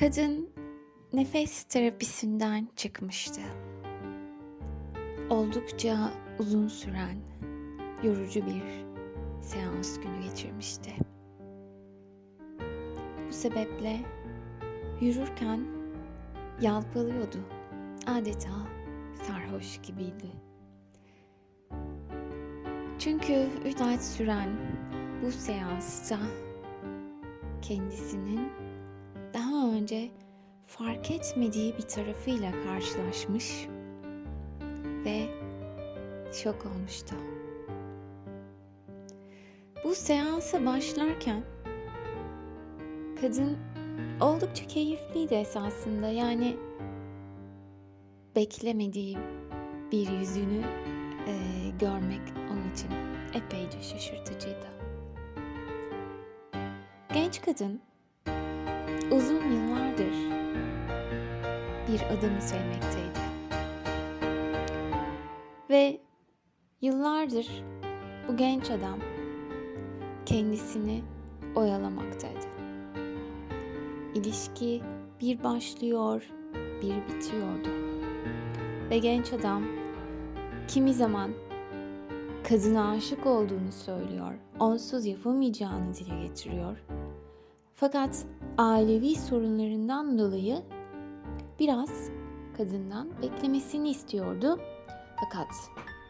Kadın nefes terapisinden çıkmıştı. Oldukça uzun süren, yorucu bir seans günü geçirmişti. Bu sebeple yürürken yalpalıyordu. Adeta sarhoş gibiydi. Çünkü 3 ay süren bu seansta kendisinin önce fark etmediği bir tarafıyla karşılaşmış ve şok olmuştu. Bu seansa başlarken kadın oldukça keyifliydi esasında. Yani beklemediği bir yüzünü e, görmek onun için epeyce şaşırtıcıydı. Genç kadın uzun yıllardır bir adamı sevmekteydi. Ve yıllardır bu genç adam kendisini oyalamaktaydı. İlişki bir başlıyor, bir bitiyordu. Ve genç adam kimi zaman kadına aşık olduğunu söylüyor, onsuz yapamayacağını dile getiriyor. Fakat ailevi sorunlarından dolayı biraz kadından beklemesini istiyordu. Fakat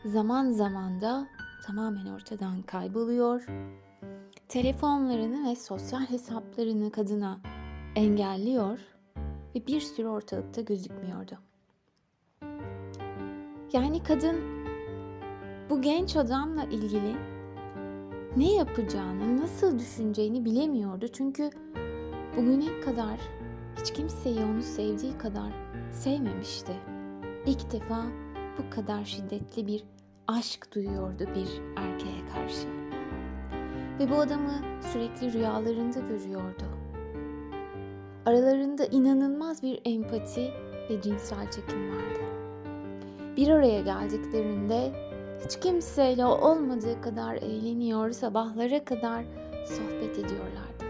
zaman zaman da tamamen ortadan kayboluyor. Telefonlarını ve sosyal hesaplarını kadına engelliyor ve bir süre ortalıkta gözükmüyordu. Yani kadın bu genç adamla ilgili ne yapacağını, nasıl düşüneceğini bilemiyordu. Çünkü bugüne kadar hiç kimseyi onu sevdiği kadar sevmemişti. İlk defa bu kadar şiddetli bir aşk duyuyordu bir erkeğe karşı. Ve bu adamı sürekli rüyalarında görüyordu. Aralarında inanılmaz bir empati ve cinsel çekim vardı. Bir araya geldiklerinde hiç kimseyle olmadığı kadar eğleniyor, sabahlara kadar sohbet ediyorlardı.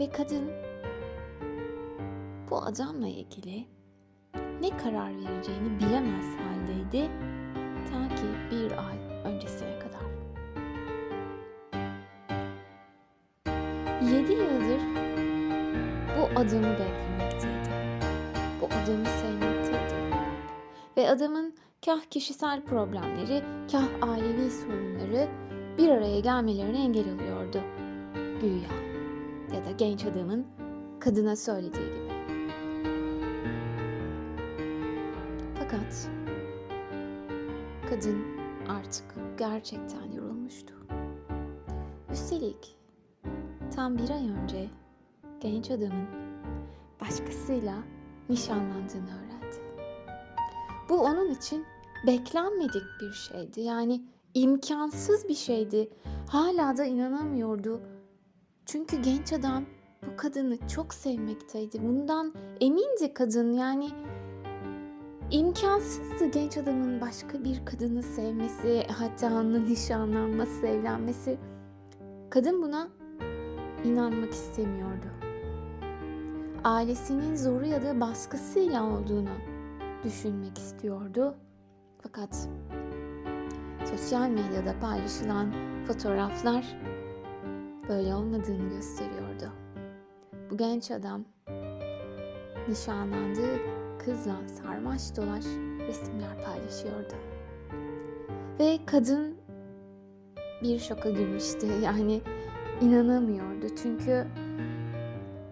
Ve kadın bu adamla ilgili ne karar vereceğini bilemez haldeydi ta ki bir ay öncesine kadar. Yedi yıldır bu adamı beklemekteydi. Bu adamı sevmekteydi. Ve adamın kah kişisel problemleri, kah ailevi sorunları bir araya gelmelerine engel oluyordu. Güya ya da genç adamın kadına söylediği gibi. Fakat kadın artık gerçekten yorulmuştu. Üstelik tam bir ay önce genç adamın başkasıyla nişanlandığını öğrendi. Bu onun için beklenmedik bir şeydi. Yani imkansız bir şeydi. Hala da inanamıyordu. Çünkü genç adam bu kadını çok sevmekteydi. Bundan emindi kadın. Yani imkansızdı genç adamın başka bir kadını sevmesi, hatta onunla nişanlanması, evlenmesi. Kadın buna inanmak istemiyordu. Ailesinin zoru ya da baskısıyla olduğunu düşünmek istiyordu. Fakat sosyal medyada paylaşılan fotoğraflar böyle olmadığını gösteriyordu. Bu genç adam nişanlandığı kızla sarmaş dolaş resimler paylaşıyordu. Ve kadın bir şoka girmişti. Yani inanamıyordu. Çünkü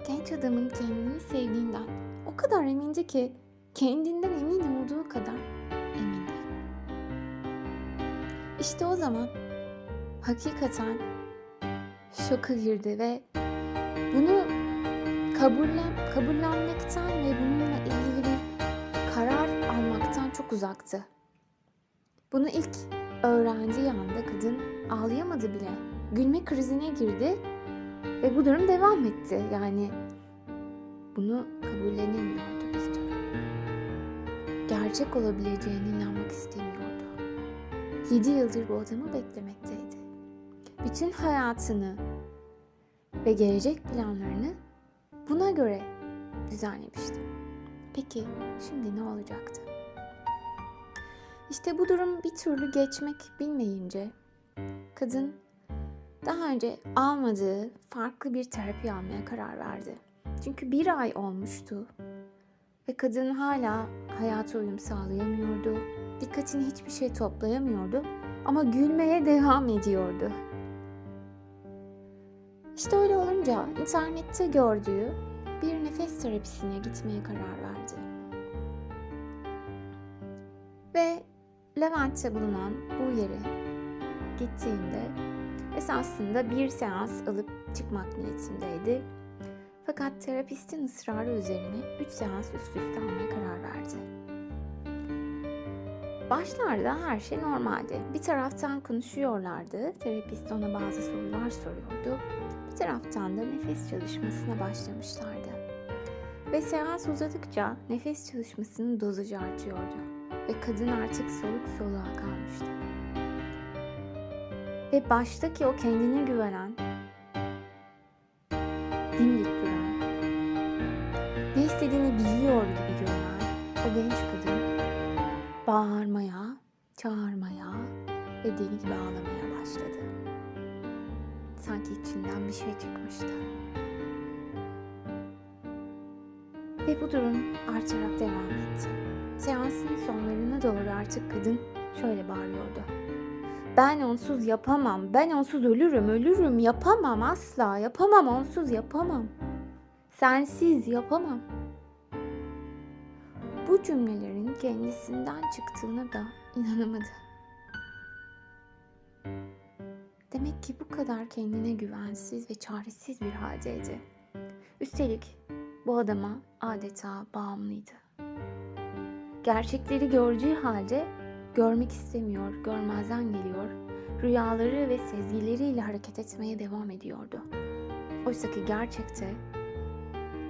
genç adamın kendini sevdiğinden o kadar emindi ki kendinden emin olduğu kadar emindi. İşte o zaman hakikaten şoka girdi ve bunu kabullen, kabullenmekten ve bununla ilgili bir karar almaktan çok uzaktı. Bunu ilk öğrendiği anda kadın ağlayamadı bile. Gülme krizine girdi ve bu durum devam etti. Yani bunu kabullenemiyordu türlü. Gerçek olabileceğine inanmak istemiyordu. Yedi yıldır bu adamı beklemekteydi. Bütün hayatını ve gelecek planlarını buna göre düzenlemişti. Peki şimdi ne olacaktı? İşte bu durum bir türlü geçmek bilmeyince kadın daha önce almadığı farklı bir terapi almaya karar verdi. Çünkü bir ay olmuştu ve kadın hala hayata uyum sağlayamıyordu. Dikkatini hiçbir şey toplayamıyordu ama gülmeye devam ediyordu. İşte öyle olunca internette gördüğü bir nefes terapisine gitmeye karar verdi. Ve Levent'te bulunan bu yere gittiğinde esasında bir seans alıp çıkmak niyetindeydi. Fakat terapistin ısrarı üzerine 3 seans üst üste almaya karar verdi. Başlarda her şey normaldi. Bir taraftan konuşuyorlardı, terapist ona bazı sorular soruyordu. Taraftan da nefes çalışmasına başlamışlardı. Ve seans uzadıkça nefes çalışmasının dozajı artıyordu. Ve kadın artık soluk soluğa kalmıştı. Ve baştaki o kendine güvenen, dimdik duran, ne istediğini biliyor gibi görünen o genç kadın bağırmaya, çağırmaya ve deli gibi ağlamaya başladı. Sanki içinden bir şey çıkmıştı. Ve bu durum artarak devam etti. Seansın sonlarına doğru artık kadın şöyle bağırıyordu. Ben onsuz yapamam, ben onsuz ölürüm, ölürüm, yapamam asla, yapamam, onsuz yapamam. Sensiz yapamam. Bu cümlelerin kendisinden çıktığına da inanamadı. Demek ki bu kadar kendine güvensiz ve çaresiz bir haldeydi. Üstelik bu adama adeta bağımlıydı. Gerçekleri gördüğü halde görmek istemiyor, görmezden geliyor, rüyaları ve sezgileriyle hareket etmeye devam ediyordu. Oysa ki gerçekte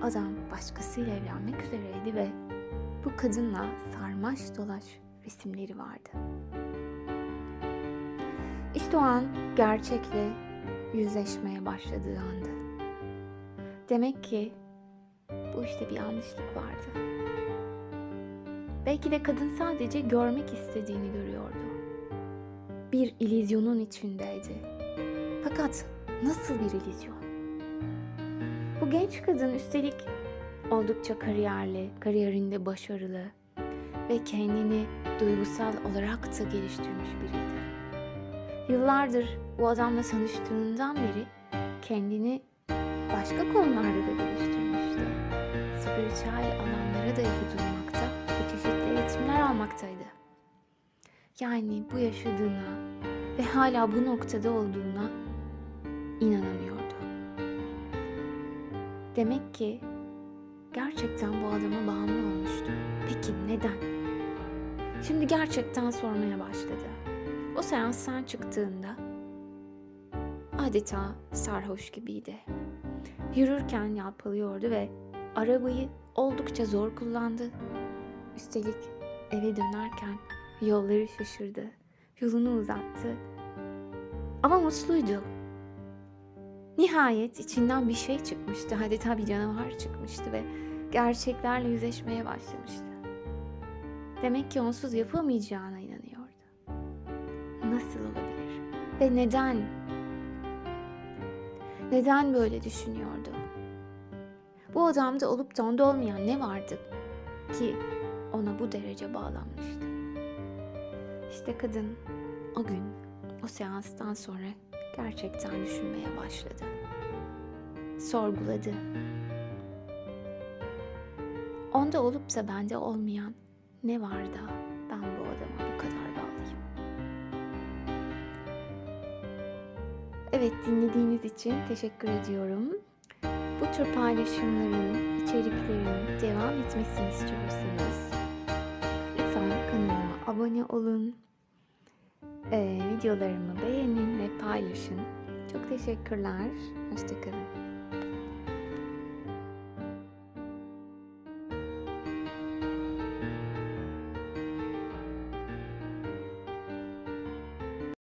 adam başkasıyla evlenmek üzereydi ve bu kadınla sarmaş dolaş resimleri vardı. İşte o an gerçekle yüzleşmeye başladığı andı. Demek ki bu işte bir yanlışlık vardı. Belki de kadın sadece görmek istediğini görüyordu. Bir ilizyonun içindeydi. Fakat nasıl bir ilizyon? Bu genç kadın üstelik oldukça kariyerli, kariyerinde başarılı ve kendini duygusal olarak da geliştirmiş biriydi. Yıllardır bu adamla tanıştığından beri kendini başka konularda da geliştirmişti. Spiritüel alanlara da ilgi duymakta ve çeşitli eğitimler almaktaydı. Yani bu yaşadığına ve hala bu noktada olduğuna inanamıyordu. Demek ki gerçekten bu adama bağımlı olmuştu. Peki neden? Şimdi gerçekten sormaya başladı. O seanstan çıktığında adeta sarhoş gibiydi. Yürürken yalpalıyordu ve arabayı oldukça zor kullandı. Üstelik eve dönerken yolları şaşırdı. Yolunu uzattı. Ama mutluydu. Nihayet içinden bir şey çıkmıştı. Adeta bir canavar çıkmıştı ve gerçeklerle yüzleşmeye başlamıştı. Demek ki onsuz yapamayacağına inanıyordu. Nasıl olabilir? Ve neden? Neden böyle düşünüyordu? Bu adamda olup da onda olmayan ne vardı ki ona bu derece bağlanmıştı? İşte kadın o gün o seanstan sonra gerçekten düşünmeye başladı. Sorguladı. Onda olup da bende olmayan ne var da ben bu adama bu kadar Evet dinlediğiniz için teşekkür ediyorum. Bu tür paylaşımların, içeriklerin devam etmesini istiyorsanız lütfen kanalıma abone olun. Ee, videolarımı beğenin ve paylaşın. Çok teşekkürler. Hoşçakalın.